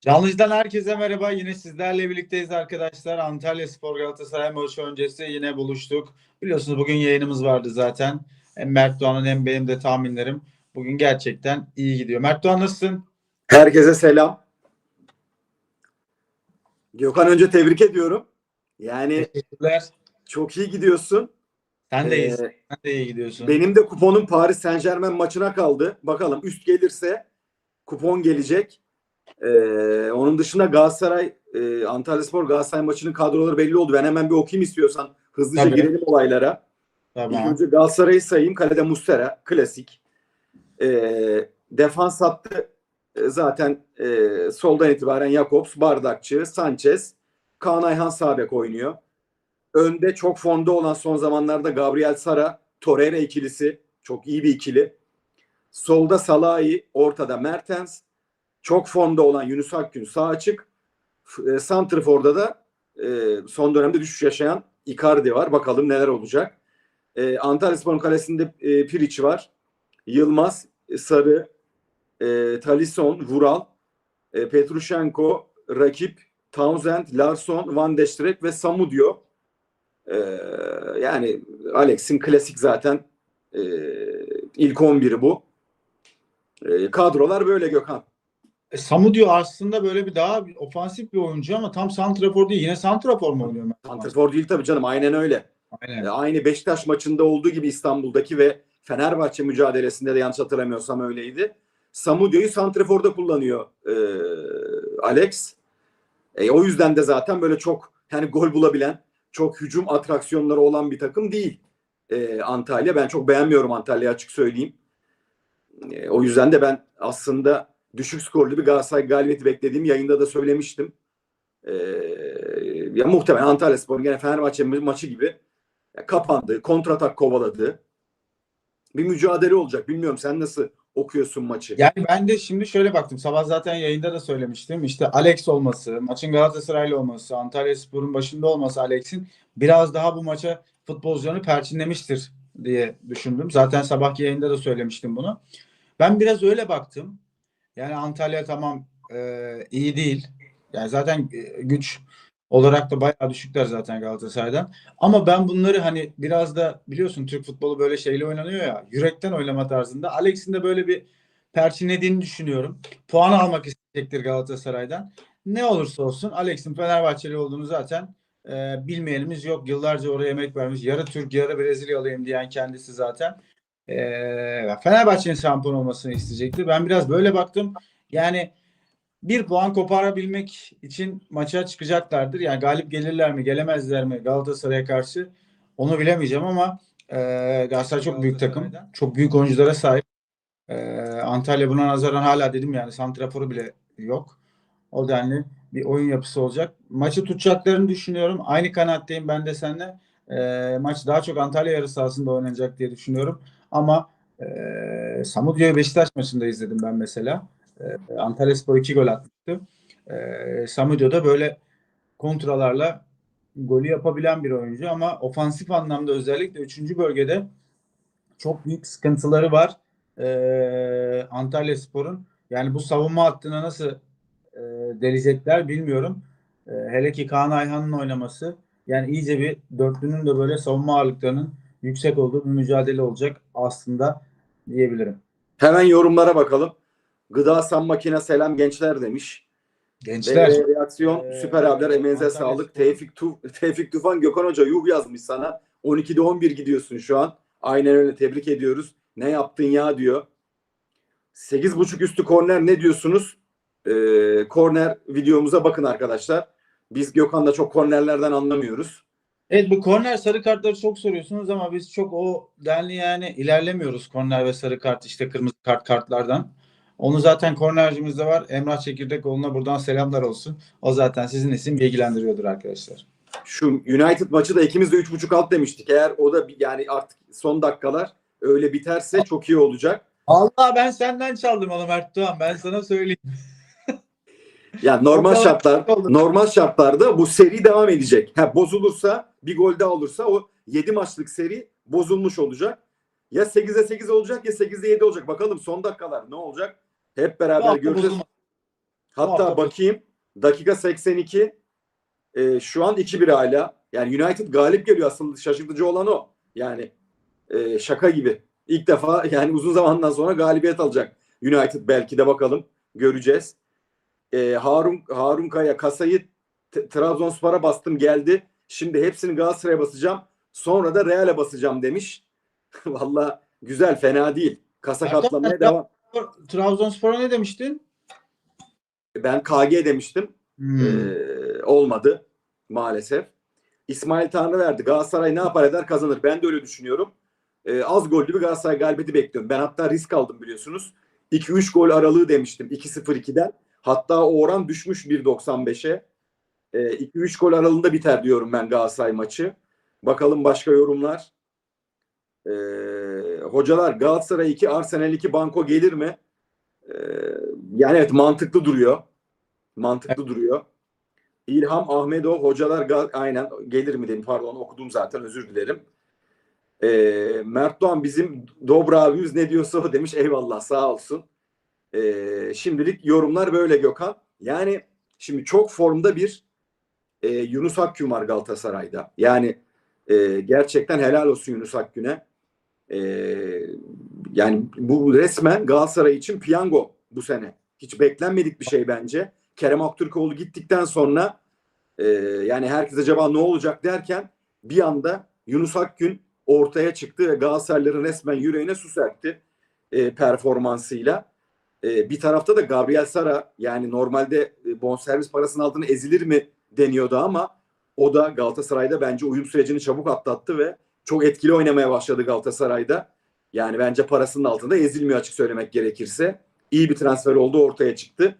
Canlıcı'dan herkese merhaba. Yine sizlerle birlikteyiz arkadaşlar. Antalya Spor Galatasaray maçı öncesi yine buluştuk. Biliyorsunuz bugün yayınımız vardı zaten. Hem Mert Doğan'ın hem benim de tahminlerim bugün gerçekten iyi gidiyor. Mert Doğan nasılsın? Herkese selam. Gökhan önce tebrik ediyorum. Yani Teşekkürler. çok iyi gidiyorsun. Sen de iyisin. Ee, Sen de iyi gidiyorsun. benim de kuponum Paris Saint Germain maçına kaldı. Bakalım üst gelirse kupon gelecek. Ee, onun dışında Galatasaray, e, Antalya Spor Galatasaray maçının kadroları belli oldu. Ben hemen bir okuyayım istiyorsan. Hızlıca Tabii. girelim olaylara. İlk Tamam. önce Galatasaray'ı sayayım. Kalede Mustera. Klasik. Ee, defans hattı e, zaten e, soldan itibaren Jakobs, Bardakçı, Sanchez, Kaan Ayhan sağ bek oynuyor. Önde çok formda olan son zamanlarda Gabriel Sara, Torreira ikilisi. Çok iyi bir ikili. Solda Salahi, ortada Mertens. Çok formda olan Yunus Akgün sağ açık. E, Santrfor'da da e, son dönemde düşüş yaşayan Icardi var. Bakalım neler olacak. E, Antalya Spor'un kalesinde e, Piric var. Yılmaz, e, Sarı, e, Talisson, Vural, e, Petrushenko, rakip Townsend, Larsson, Van de Streek ve Samudio. E, yani Alex'in klasik zaten e, ilk 11'i bu. E, kadrolar böyle Gökhan. E, Samu diyor aslında böyle bir daha bir ofansif bir oyuncu ama tam santrafor değil. Yine santrafor mu oynuyor? Santrfor değil tabii canım aynen öyle. Aynen. E, aynı Beşiktaş maçında olduğu gibi İstanbul'daki ve Fenerbahçe mücadelesinde de yanlış hatırlamıyorsam öyleydi. Samudio'yu Santrafor'da kullanıyor e, Alex. E, o yüzden de zaten böyle çok yani gol bulabilen, çok hücum atraksiyonları olan bir takım değil e, Antalya. Ben çok beğenmiyorum Antalya'yı açık söyleyeyim. E, o yüzden de ben aslında düşük skorlu bir Galatasaray galibiyeti beklediğim yayında da söylemiştim. E, ya muhtemelen Antalya Spor'un gene Fenerbahçe maçı gibi kapandı, kontratak kovaladı. Bir mücadele olacak. Bilmiyorum sen nasıl okuyorsun maçı? Yani ben de şimdi şöyle baktım. Sabah zaten yayında da söylemiştim. İşte Alex olması, maçın Galatasaraylı olması, Antalyaspor'un başında olması Alex'in biraz daha bu maça futbolcularını perçinlemiştir diye düşündüm. Zaten sabahki yayında da söylemiştim bunu. Ben biraz öyle baktım. Yani Antalya tamam e, iyi değil. Yani zaten e, güç olarak da bayağı düşükler zaten Galatasaray'dan. Ama ben bunları hani biraz da biliyorsun Türk futbolu böyle şeyle oynanıyor ya. Yürekten oynama tarzında. Alex'in de böyle bir perçinlediğini düşünüyorum. Puan almak isteyecektir Galatasaray'dan. Ne olursa olsun Alex'in Fenerbahçeli olduğunu zaten e, bilmeyenimiz yok. Yıllarca oraya emek vermiş. Yarı Türk yarı Brezilyalıyım diyen kendisi zaten. E, Fenerbahçe'nin şampiyon olmasını isteyecektir. Ben biraz böyle baktım. Yani bir puan koparabilmek için maça çıkacaklardır. Yani galip gelirler mi, gelemezler mi Galatasaray'a karşı onu bilemeyeceğim ama e, Galatasaray çok büyük takım. Çok büyük oyunculara sahip. E, Antalya buna nazaran hala dedim yani santraforu bile yok. O denli bir oyun yapısı olacak. Maçı tutacaklarını düşünüyorum. Aynı kanaatteyim ben de seninle. E, maç daha çok Antalya yarı sahasında oynanacak diye düşünüyorum. Ama e, Samudyo'yu Beşiktaş maçında izledim ben mesela. E, Antalya Spor 2 gol atmıştı. E, Samudio da böyle kontralarla golü yapabilen bir oyuncu ama ofansif anlamda özellikle 3. bölgede çok büyük sıkıntıları var. E, Antalya Spor'un. Yani bu savunma hattına nasıl e, delecekler bilmiyorum. E, hele ki Kaan Ayhan'ın oynaması yani iyice bir dörtlünün de böyle savunma ağırlıklarının yüksek olduğu bir mücadele olacak aslında diyebilirim. Hemen yorumlara bakalım. Gıda San Makine selam gençler demiş. Gençler. Ve reaksiyon Ee, süper abiler emeğinize Antalya sağlık. Tevfik, Tu, Tevfik Tufan Gökhan Hoca yuh yazmış sana. 12'de 11 gidiyorsun şu an. Aynen öyle tebrik ediyoruz. Ne yaptın ya diyor. 8.5 üstü korner ne diyorsunuz? Ee, korner videomuza bakın arkadaşlar. Biz Gökhan'da çok kornerlerden anlamıyoruz. Evet bu korner sarı kartları çok soruyorsunuz ama biz çok o denli yani ilerlemiyoruz korner ve sarı kart işte kırmızı kart kartlardan. Onu zaten kornercimizde var. Emrah Çekirdekoğlu'na buradan selamlar olsun. O zaten sizin isim bilgilendiriyordur arkadaşlar. Şu United maçı da ikimiz de 3.5 alt demiştik. Eğer o da yani artık son dakikalar öyle biterse çok iyi olacak. Allah ben senden çaldım onu Mert Doğan. Ben sana söyleyeyim. Yani normal şartlar normal şartlarda bu seri devam edecek. Ha bozulursa bir gol daha olursa o 7 maçlık seri bozulmuş olacak. Ya 8'e 8 olacak ya 8'e 7 olacak. Bakalım son dakikalar ne olacak? Hep beraber göreceğiz. bozulmaz. Hatta hafta- bakayım dakika 82 e, şu an 2-1 hala. Yani United galip geliyor aslında şaşırtıcı olan o. Yani e, şaka gibi. İlk defa yani uzun zamandan sonra galibiyet alacak United belki de bakalım göreceğiz. E, Harun Harun Kaya kasayı Trabzonspor'a bastım geldi. Şimdi hepsini Galatasaray'a basacağım. Sonra da Real'e basacağım demiş. Valla güzel fena değil. Kasa Hatta- katlamaya devam. Trabzonspor'a ne demiştin? Ben KG demiştim. Hmm. Ee, olmadı maalesef. İsmail Tanrı verdi. Galatasaray ne yapar eder kazanır. Ben de öyle düşünüyorum. Ee, az gollü bir Galatasaray galibiyeti bekliyorum. Ben hatta risk aldım biliyorsunuz. 2-3 gol aralığı demiştim 2-0-2'den. Hatta o oran düşmüş 1.95'e. Ee, 2-3 gol aralığında biter diyorum ben Galatasaray maçı. Bakalım başka yorumlar. Ee, hocalar Galatasaray 2, Arsenal 2 banko gelir mi? Ee, yani evet mantıklı duruyor. Mantıklı duruyor. İlham Ahmedov hocalar Gal- aynen gelir mi dedim pardon okudum zaten özür dilerim. Ee, Mert Doğan bizim Dobra abimiz ne diyorsa o demiş eyvallah sağ olsun. Ee, şimdilik yorumlar böyle Gökhan. Yani şimdi çok formda bir e, Yunus Akgün var Galatasaray'da. Yani e, gerçekten helal olsun Yunus Akgün'e. E, yani bu resmen Galatasaray için piyango bu sene. Hiç beklenmedik bir şey bence. Kerem Aktürkoğlu gittikten sonra e, yani herkes acaba ne olacak derken bir anda Yunus Akgün ortaya çıktı ve Galatasaraylıların resmen yüreğine su serpti e, performansıyla. E, bir tarafta da Gabriel Sara yani normalde e, bonservis parasının altına ezilir mi deniyordu ama o da Galatasaray'da bence uyum sürecini çabuk atlattı ve çok etkili oynamaya başladı Galatasaray'da. Yani bence parasının altında ezilmiyor açık söylemek gerekirse. İyi bir transfer oldu ortaya çıktı.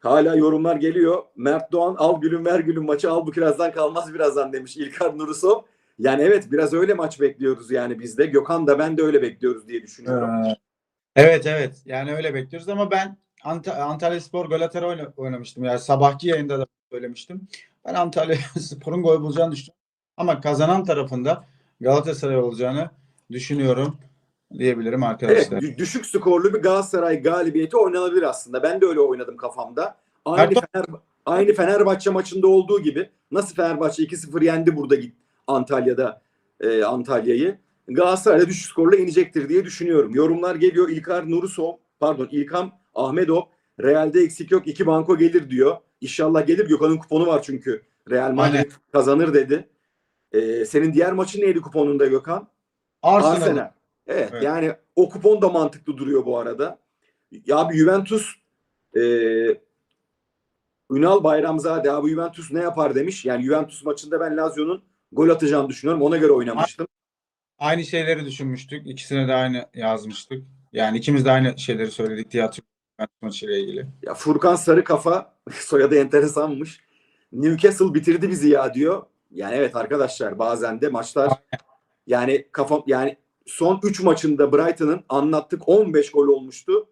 Hala yorumlar geliyor. Mert Doğan al gülüm ver gülüm maçı al bu kirazdan kalmaz birazdan demiş İlkar Nurusov. Yani evet biraz öyle maç bekliyoruz yani biz de. Gökhan da ben de öyle bekliyoruz diye düşünüyorum. Ee, Evet evet. Yani öyle bekliyoruz ama ben Ant Antalya Spor Galatasaray oyna- oynamıştım. Yani sabahki yayında da söylemiştim. Ben Antalya Spor'un gol bulacağını düşünüyorum. Ama kazanan tarafında Galatasaray olacağını düşünüyorum diyebilirim Evet arkadaşlar. dü- düşük skorlu bir Galatasaray galibiyeti oynanabilir aslında. Ben de öyle oynadım kafamda. Aynı, Fener, aynı Fenerbahçe maçında olduğu gibi nasıl Fenerbahçe 2-0 yendi burada git Antalya'da e, Antalya'yı. Galatasaray da düşük skorla inecektir diye düşünüyorum. Yorumlar geliyor. İlkar Nurusov, pardon İlkam Ahmedov Real'de eksik yok. iki banko gelir diyor. İnşallah gelir. Gökhan'ın kuponu var çünkü. Real Madrid Aynen. kazanır dedi. E, senin diğer maçın neydi kuponunda Gökhan? Arsenal. Arsenal. Evet, Evet. yani o kupon da mantıklı duruyor bu arada. Ya abi Juventus e, Ünal Bayramzade abi Juventus ne yapar demiş. Yani Juventus maçında ben Lazio'nun gol atacağını düşünüyorum. Ona göre oynamıştım. Aynı şeyleri düşünmüştük. İkisine de aynı yazmıştık. Yani ikimiz de aynı şeyleri söyledik hatırlıyorum maçıyla ilgili. Ya Furkan Sarı kafa soyadı enteresanmış. Newcastle bitirdi bizi ya diyor. Yani evet arkadaşlar bazen de maçlar yani kafam yani son 3 maçında Brighton'ın anlattık 15 gol olmuştu.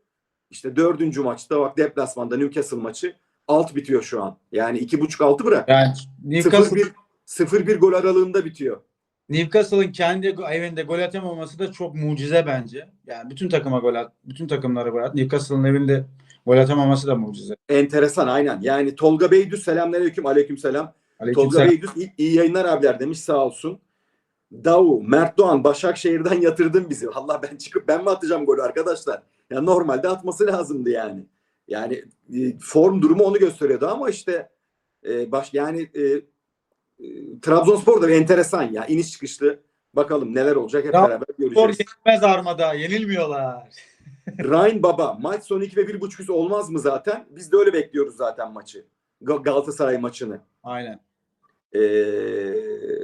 İşte dördüncü maçta bak deplasmanda Newcastle maçı alt bitiyor şu an. Yani iki buçuk altı bırak. Yani Newcastle 0-1 0-1 gol aralığında bitiyor. Newcastle'ın kendi evinde gol atamaması da çok mucize bence. Yani bütün takıma gol at, bütün takımlara gol at. Newcastle'ın evinde gol atamaması da mucize. Enteresan aynen. Yani Tolga Beydüz selamünaleyküm aleykümselam. Tolga Aleykümselam. Beydüz iyi, iyi yayınlar abiler demiş sağ olsun. Davu, Mert Doğan, Başakşehir'den yatırdın bizi. Valla ben çıkıp ben mi atacağım golü arkadaşlar? Ya normalde atması lazımdı yani. Yani e, form durumu onu gösteriyordu ama işte e, baş yani e, Trabzonspor da bir enteresan ya. iniş çıkışlı. Bakalım neler olacak hep Trabzonspor beraber göreceğiz. yenilmez armada. Yenilmiyorlar. Ryan Baba maç sonu 2 ve 1.5 üst olmaz mı zaten? Biz de öyle bekliyoruz zaten maçı. Ga- Galatasaray maçını. Aynen. Ee,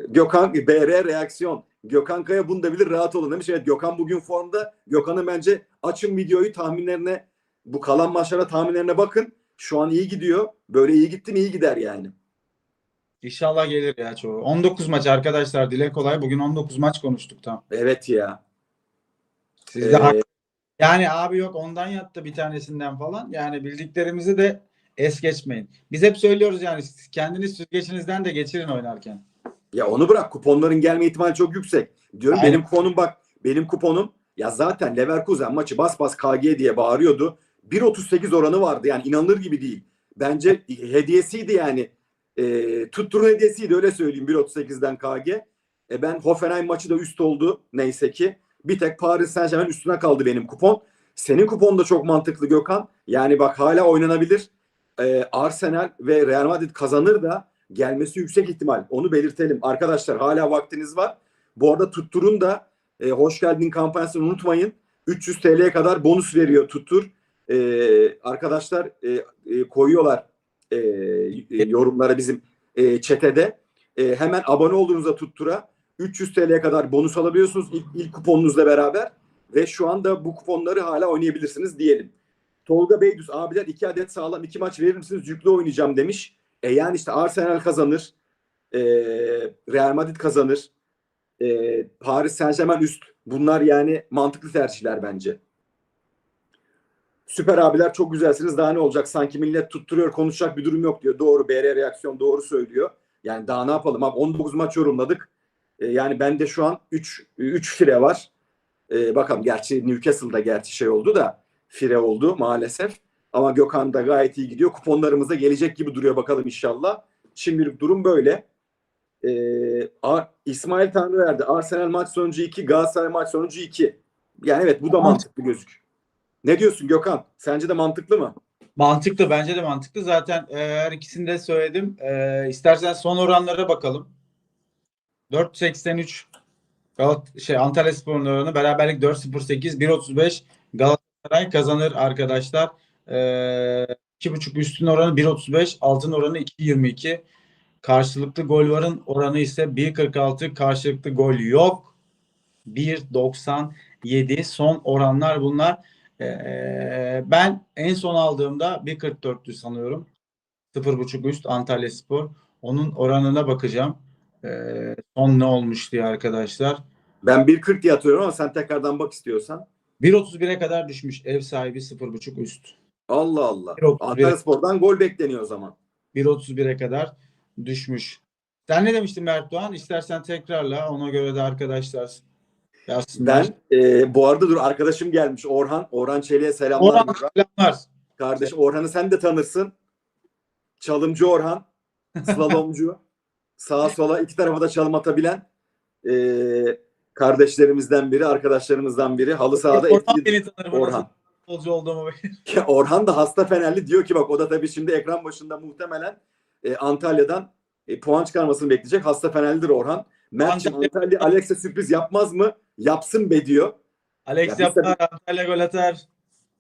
Gökhan BR reaksiyon. Gökhan Kaya bunu da bilir rahat olun demiş. Evet Gökhan bugün formda. Gökhan'ın bence açın videoyu tahminlerine bu kalan maçlara tahminlerine bakın. Şu an iyi gidiyor. Böyle iyi gitti mi iyi gider yani. İnşallah gelir ya çoğu. 19 maç arkadaşlar. Dile kolay. Bugün 19 maç konuştuk tam. Evet ya. Siz de Ee, Yani abi yok ondan yattı bir tanesinden falan. Yani bildiklerimizi de es geçmeyin. Biz hep söylüyoruz yani kendiniz süzgeçinizden de geçirin oynarken. Ya onu bırak kuponların gelme ihtimali çok yüksek. Diyorum Aynen. benim kuponum bak benim kuponum ya zaten Leverkusen maçı bas bas KG diye bağırıyordu. 1.38 oranı vardı. Yani inanılır gibi değil. Bence hediyesiydi yani. E, tutturun hediyesiydi öyle söyleyeyim 1.38'den KG. E, ben Hoffenheim maçı da üst oldu neyse ki. Bir tek Paris Saint Germain üstüne kaldı benim kupon. Senin kupon da çok mantıklı Gökhan. Yani bak hala oynanabilir. E, Arsenal ve Real Madrid kazanır da gelmesi yüksek ihtimal. Onu belirtelim. Arkadaşlar hala vaktiniz var. Bu arada Tuttur'un da e, hoş geldin kampanyasını unutmayın. 300 TL'ye kadar bonus veriyor Tuttur. E, arkadaşlar e, e, koyuyorlar e, e, yorumlara bizim e, çetede. E, hemen abone olduğunuzda Tuttur'a 300 TL'ye kadar bonus alabiliyorsunuz ilk, ilk kuponunuzla beraber. Ve şu anda bu kuponları hala oynayabilirsiniz diyelim. Tolga Beydüz abiler iki adet sağlam iki maç verir misiniz? Yüklü oynayacağım demiş. E yani işte Arsenal kazanır. E, Real Madrid kazanır. E, Paris Saint Germain üst. Bunlar yani mantıklı tercihler bence. Süper abiler çok güzelsiniz. Daha ne olacak? Sanki millet tutturuyor konuşacak bir durum yok diyor. Doğru BR reaksiyon doğru söylüyor. Yani daha ne yapalım abi 19 maç yorumladık. E, yani bende şu an 3 3 fire var. E, bakalım gerçi Newcastle'da gerçi şey oldu da fire oldu maalesef. Ama Gökhan da gayet iyi gidiyor. Kuponlarımıza gelecek gibi duruyor bakalım inşallah. Şimdilik durum böyle. Ee, Ar- İsmail Tanrıverdi. Arsenal maç sonucu 2, Galatasaray maç sonucu 2. Yani evet bu da mantıklı gözük. Ne diyorsun Gökhan? Sence de mantıklı mı? Mantıklı bence de mantıklı. Zaten e, her ikisini de söyledim. E, istersen son oranlara bakalım. 4.83 Galat şey Antalya Spor'un oranı beraberlik 4.08 1.35 Galatasaray kazanır arkadaşlar. E, 2.5 üstün oranı 1.35 altın oranı 2.22 karşılıklı gol varın oranı ise 1.46 karşılıklı gol yok 1.97 son oranlar bunlar. Ee, ben en son aldığımda 1.44'tü sanıyorum. 0.5 üst Antalya Spor. Onun oranına bakacağım. Ee, son ne olmuş diye arkadaşlar. Ben 1.40 diye atıyorum ama sen tekrardan bak istiyorsan. 1.31'e kadar düşmüş ev sahibi 0.5 üst. Allah Allah. 1.31. Antalya Spor'dan gol bekleniyor o zaman. 1.31'e kadar düşmüş. Sen ne demiştin Mert Doğan? İstersen tekrarla ona göre de arkadaşlar. Ben e, bu arada dur arkadaşım gelmiş Orhan. Orhan Çelik'e selamlar. Orhan selamlar. Kardeş Orhan'ı sen de tanırsın. Çalımcı Orhan. Slalomcu. Sağa sola iki tarafa da çalım atabilen eee, kardeşlerimizden biri, arkadaşlarımızdan biri. Halı sahada Orhan etkili. beni tanır. Orhan. Futbolcu olduğumu Ya Orhan da hasta Fenerli diyor ki bak o da tabii şimdi ekran başında muhtemelen e, Antalya'dan e, puan çıkarmasını bekleyecek. Hasta Fenerlidir Orhan. Mert'ciğim Antalya- Antalya Alex'e sürpriz yapmaz mı? Yapsın be diyor. Alex Ya yapar, Antalya gol atar.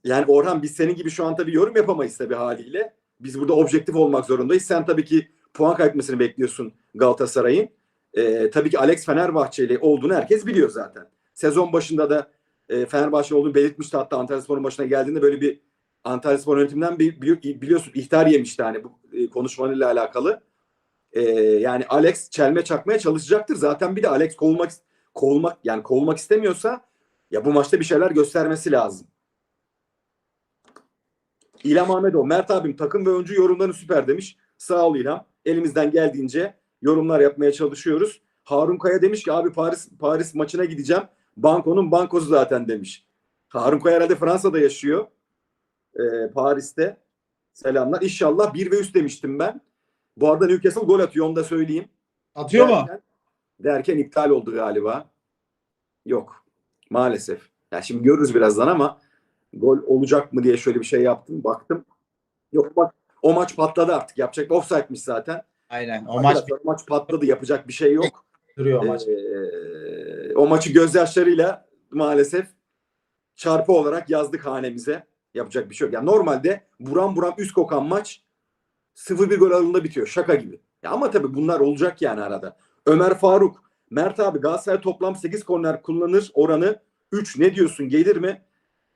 Yani Orhan biz senin gibi şu an tabii yorum yapamayız tabii haliyle. Biz burada objektif olmak zorundayız. Sen tabii ki puan kaybetmesini bekliyorsun Galatasaray'ın. Ee, tabii ki Alex Fenerbahçeli olduğunu herkes biliyor zaten. Sezon başında da e, Fenerbahçe olduğunu belirtmişti. Hatta Antalyaspor'un başına geldiğinde böyle bir Antalyaspor yönetiminden bir, bir- biliyorsun ihtar yemişti hani bu e, konuşmanıyla alakalı. Ee, yani Alex çelme çakmaya çalışacaktır. Zaten bir de Alex kovulmak kovulmak yani kovulmak istemiyorsa ya bu maçta bir şeyler göstermesi lazım. İlham Ahmetov. Mert abim takım ve oyuncu yorumları süper demiş. Sağ ol İlham. Elimizden geldiğince yorumlar yapmaya çalışıyoruz. Harun Kaya demiş ki abi Paris Paris maçına gideceğim. Bankonun bankosu zaten demiş. Harun Kaya herhalde Fransa'da yaşıyor. Ee, Paris'te. Selamlar. İnşallah 1 ve üst demiştim ben. Bu arada Newcastle gol atıyor onu da söyleyeyim. Atıyor mu? Derken, derken iptal oldu galiba. Yok. Maalesef. Ya şimdi görürüz birazdan ama gol olacak mı diye şöyle bir şey yaptım. Baktım. Yok bak o maç patladı artık. Yapacak offside'miş zaten. Aynen. O maç Arkadaşlar, o maç patladı. Yapacak bir şey yok. duruyor o maç. Ee, o maçı gözyaşlarıyla maalesef çarpı olarak yazdık hanemize. Yapacak bir şey yok. Yani normalde buram buram üst kokan maç 0-1 gol aralığında bitiyor. Şaka gibi. Ya ama tabii bunlar olacak yani arada. Ömer Faruk, Mert abi Galatasaray toplam 8 korner kullanır oranı 3 ne diyorsun gelir mi?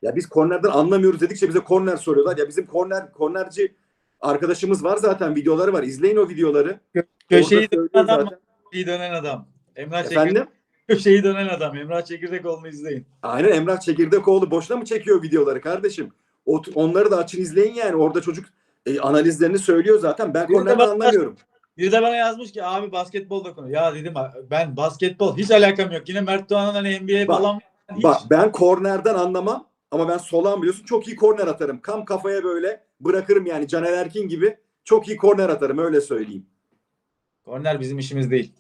Ya biz kornerden anlamıyoruz dedikçe bize korner soruyorlar. Ya bizim korner kornerci arkadaşımız var zaten videoları var. İzleyin o videoları. Köşeyi dönen adam. zaten. Köşeyi dönen adam. Emrah Çekirdek. Efendim? Köşeyi dönen adam. Emrah Çekirdekoğlu'nu izleyin. Aynen Emrah Çekirdekoğlu boşuna mı çekiyor videoları kardeşim? Onları da açın izleyin yani. Orada çocuk e, analizlerini söylüyor zaten. Ben Bir de kornerden anlamıyorum. Biri de bana yazmış ki abi basketbolda konu. Ya dedim ben basketbol hiç alakam yok. Yine Mert Doğan'ın hani NBA Bak, falan hiç. Bak ben kornerden anlamam. Ama ben solağım biliyorsun çok iyi korner atarım. Kam kafaya böyle bırakırım yani Caner Erkin gibi. Çok iyi korner atarım öyle söyleyeyim. Korner bizim işimiz değil.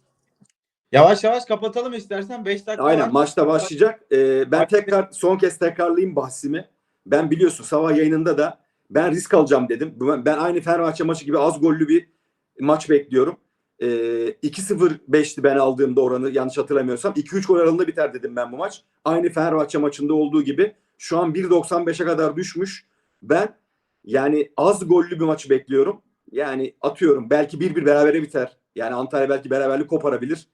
Yavaş yavaş kapatalım istersen 5 dakika Aynen var. maçta başlayacak. Ee, ben tekrar son kez tekrarlayayım bahsimi. Ben biliyorsun sabah yayınında da ben risk alacağım dedim. Ben, aynı Fenerbahçe maçı gibi az gollü bir maç bekliyorum. Ee, 2-0-5'ti ben aldığımda oranı yanlış hatırlamıyorsam. 2-3 gol aralığında biter dedim ben bu maç. Aynı Fenerbahçe maçında olduğu gibi. Şu an 1.95'e kadar düşmüş. Ben yani az gollü bir maçı bekliyorum. Yani atıyorum belki 1-1 berabere biter. Yani Antalya belki beraberlik koparabilir.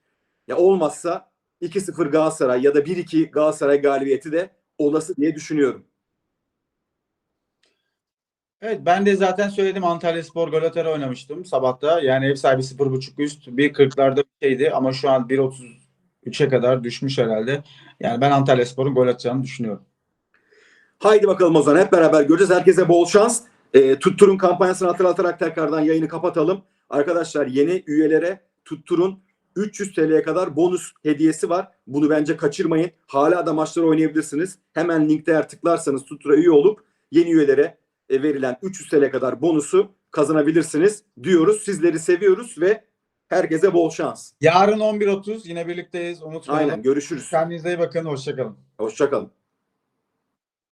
Ya olmazsa 2-0 Galatasaray ya da 1-2 Galatasaray galibiyeti de olası diye düşünüyorum. Evet ben de zaten söyledim Antalya Spor gol atar oynamıştım sabahta. Yani ev sahibi 0.5 üst 1.40'larda bir şeydi ama şu an 1.33'e kadar düşmüş herhalde. Yani ben Antalya Spor'un gol atacağını düşünüyorum. Haydi bakalım o zaman hep beraber göreceğiz. Herkese bol şans. E, Tuttur'un kampanyasını hatırlatarak tekrardan yayını kapatalım. Arkadaşlar yeni üyelere Tuttur'un 300 TL'ye kadar bonus hediyesi var. Bunu bence kaçırmayın. Hala da maçları oynayabilirsiniz. Hemen linkte eğer tıklarsanız Tuttur'a üye olup yeni üyelere verilen 300 TL kadar bonusu kazanabilirsiniz diyoruz. Sizleri seviyoruz ve herkese bol şans. Yarın 11.30 yine birlikteyiz unutmayalım. Aynen görüşürüz. Kendinize iyi bakın hoşçakalın. Hoşçakalın.